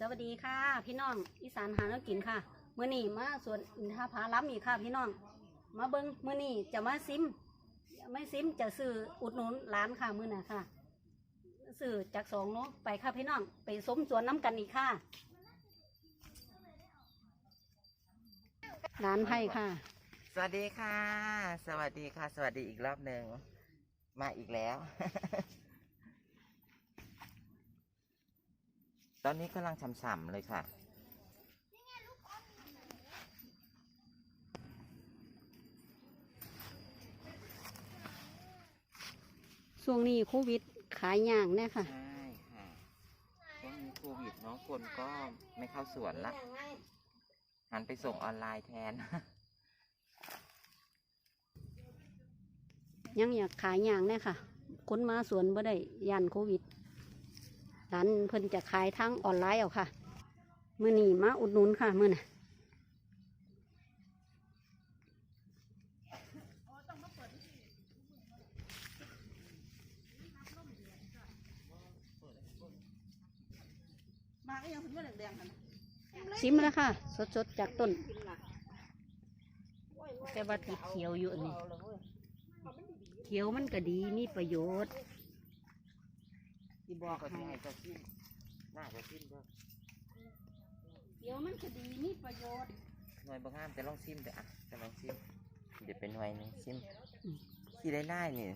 สวัสดีค่ะ พี่น้องอีสานหาแล้วกินค่ะเมื่อนี้มาสวนอินทผลัมอีกค่ะ พี่น้อง มาเบิ้งเมื่อนี้จะมาซิมไม่ซิมจะซื้ออุดหนุนร้านค่ะมื้อน่ะค่ะซื้อจากสองเนาะไปค่ะพี่น้องไปสมสวนน้ำกันอีกค่ะร้านไผ่ค่ะ สวัสดีค่ะ สวัสดีค่ะ สวัสดีอีกรอบหนึ่งมาอีกแล้ว ตอนนี้กำลังฉ่ำๆเลยค่ะ ช่วงนี้โควิดขายย่างแน่ค่ะ ใช่ค่ะช่วงนี้โควิดเนาะคนก็ไม่เข้าสวนละหันไปส่งออนไลน์แทน ยังอยากขายอย่างเนี่ยค่ะ คนมาสวนบ่ได้ยันโควิด ร้านเพิ่นจะขายทั้งออนไลน์เอาค่ะมื่อนี้มาอุดหนุนค่ะมื่อน่ะมาก็ยังเป็นว่าแดงๆกันซิมแล้วค่ะ สดๆ จากต้น แต่ว่าที่เขียวอยู่อันนี้เขียวมันก็ดีมีประโยชน์ ที่บอกก็ให้จะให้เจ้าซิมน่าจะซิมด้วยเขียวมันก็ดีมีประโยชน์หน่วยบางงามจะลองซิมเดี๋ยวอะจะลองซิมเดี๋ยวเป็นหน่วยหนึงซิมที่ได้ได้นี่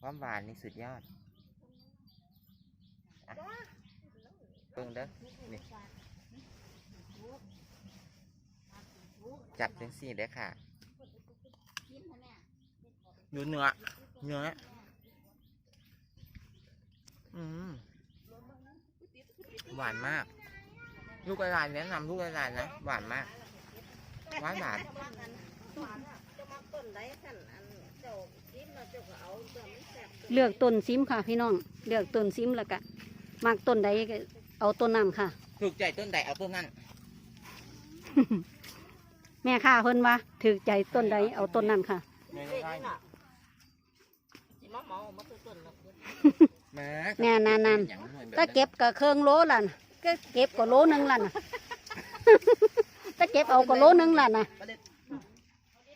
ความหวานนี่สุดยอดอะเบิ่งเด้อนี่จับจังสี่เด้อค่ะ ดูเนื้อเนื้อ อืมหวานมาก ลูกกระดาษแนะนำลูกกระดาษนะ หวานมาก หวานหวานจะมาต้นได้ขันอันเจ้าจิ้มมาเจ้าก็เอาเพื่อมันแซ่บเลือกต้นซิมค่ะ พี่น้อง เลือกต้นซิมแล้วก็มากต้นใดก็เอาต้นนั้นค่ะ ถูกใจต้นใดเอาต้นนั้น แม่ค่าเพิ่นว่าถือใจต้นใดเอาต้นนั้นค่ะเด็กนี่น่ะสิมาเมามาคือต้นละ คนแม่แน่นานๆอย่างหน่วยแบบถ้าเก็บก็เครื่องโลล่ะนะก็เก็บก็โลหนึงล่ะนะถ้าเก็บเอาก็โลหนึงล่ะนะประเด็น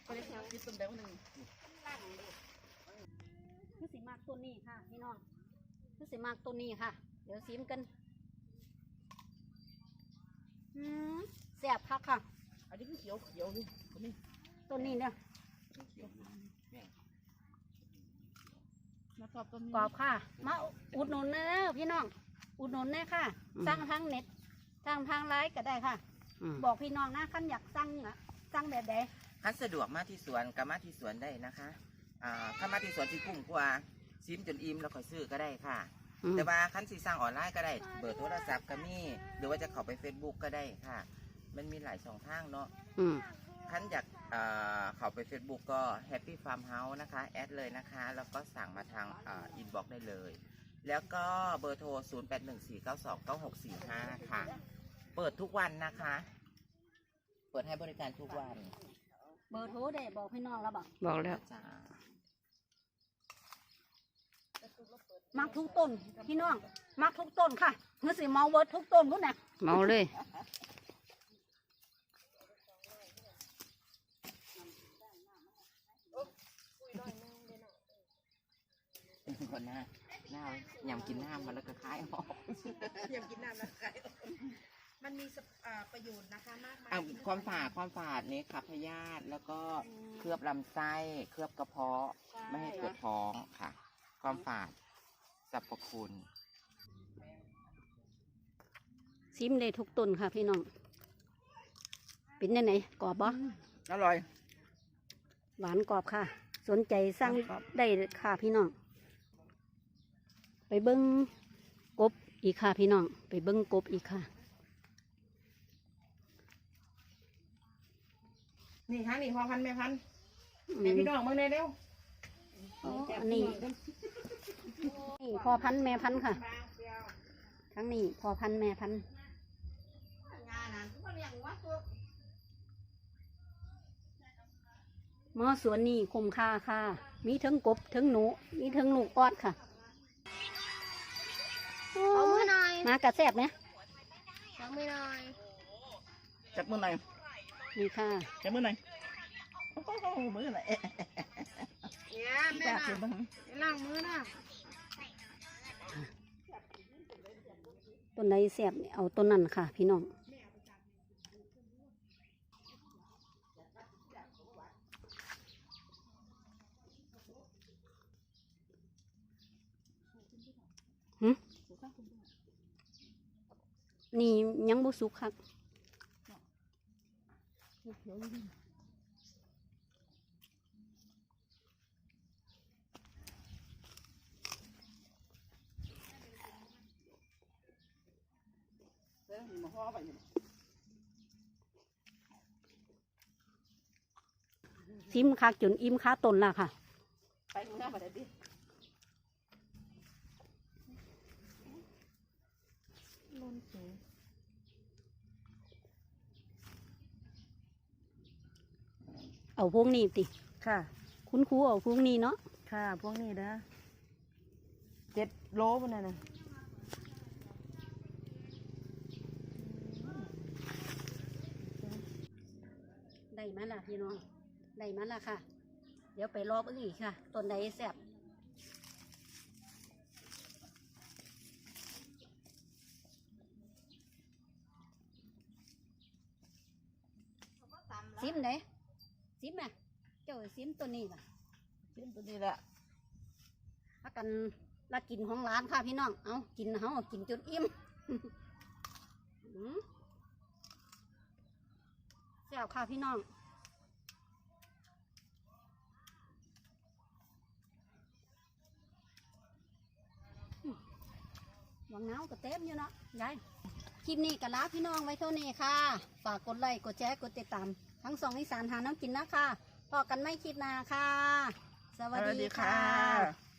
ประเด็นคิดต้นใดคนหนึ่งคือสิมากต้นนี้ค่ะพี่น้องคือสิมากต้นนี้ค่ะ เดี๋ยวซิมกันอืมแซ่บคักค่ะ อันนี้คือเขียวเขียวนี่คนนี้ต้นนี้เนี่ย มาชอบต้นนี้กรอบค่ะ มาอุดหนุนนะพี่น้อง อุดหนุนแน่ค่ะสั่งทางเน็ตสั่งทางไลน์ก็ได้ค่ะบอกพี่น้องนะขั้นอยากสั่งอะสั่งแบบใดคันสะดวกมาที่สวนก็มาที่สวนได้นะคะอ่าถ้ามาที่สวนที่กุ้งกว่าซิมจนอิ่มแล้วค่อยซื้อก็ได้ค่ะ อืมแต่ว่าคันสีสั่งออนไลน์ก็ได้ เบอร์โทรศัพท์ก็มีหรือว่าจะเข้าไป Facebook ก็ได้ค่ะ มันมีหลายช่องทางเนาะอืมคันอยาก เอ่อเข้าไป Facebook ก็ Happy Farm House นะคะ แอดเลยนะคะ แล้วก็สั่งมาทางอินบ็อกได้เลย แล้วก็เบอร์โทร 0814929645 ค่ะ เปิดทุกวันนะคะ เปิดให้บริการทุกวัน เบอร์โทรได้บอกพี่น้องแล้วบอกบอกแล้วจ้ามักทุกต้นพี่น้องมักทุกต้นค่ะเมื่อสิเมาเบิดทุกต้นพุ่นน่ะเมาเลย เป็นคนหน้าหน้ายำกินน้ำมาแล้วก็คล้ายออกยำกินน้ำนะไก่มันมีสรรพอ่าประโยชน์นะคะมากมายอะความฝาดความฝาดนี้ขับพยาธิแล้วก็เคลือบลำไส้เคลือบกระเพาะ ไม่ให้ปวดท้องค่ะ ความฝาดสรรพคุณ ซิมได้ทุกต้นค่ะพี่น้อง เป็นยังไงกรอบบ่อร่อย หวานกรอบค่ะ สนใจสั่งได้ค่ะพี่น้อง ไปเบิ้งกบอีกค่ะพี่น้อง ไปเบิ้งกบอีกค่ะ นี่ค่ะนี่พอพันแม่พันอืแม่มพี่น้องเมื่อไงเร็วอ๋ออันนี้ นี่พอพันธุ์แม่พันธุ์ค่ะ ทั้งนี้พอพันธุ์แม่พันธุ์งานนั้นมันอย่างว่าตัวหมอสวนนี่คุ้มค่าค่ะ มีทั้งกบทั้งหนู มีทั้งลูกออดค่ะ มือหน่อยมากระแซบเนี่ยเฟังไม่หน่อยจับมือหน่อยนี่ค่ะจับมือหน่อยโอ้โหมือหน่อยเอ๊ะเนี่ยแม่จับน่ะมือบ้างล้างมือนะต้นใดแสบเอาต้นนั้นค่ะ พี่น้อง หึ นี่ยังบุสุกครับเออมาห่อไปอยู่ซิมคักจนอิ่มค่าต้นละค่ะ ไปข้างหน้าไปได้ดิ เอาพวกนี้ติ ค่ะ คุณครูเอาพวกนี้เนาะ ค่ะ พวกนี้นะเจ็ดโลมันน่ะนะได้มาละพี่น้อง ได้มาละค่ะ เดี๋ยวไปรอบอีกค่ะ ต้นใดแซ่บ ซิมไหนซิมไหมเจ้าซิมตัวนี้ป่ะชิ้นตัวนี้แหละพักกันละกินของร้านค่ะพี่น้อง เอากินเฮากินจนอิ่มแซ่บค่ะพี่น้องหวังหนาวก็เต็มอยู่เนาะยายคลิปนี้ก็ลาพี่น้องไว้เท่านี้ค่ะ ฝากกดไลค์ กดแชร์ กดติดตาม ทั้งสองอีสานหาน้ำกินนะคะพอกันไม่คลิปหนาค่ะ สวัสดีค่ะ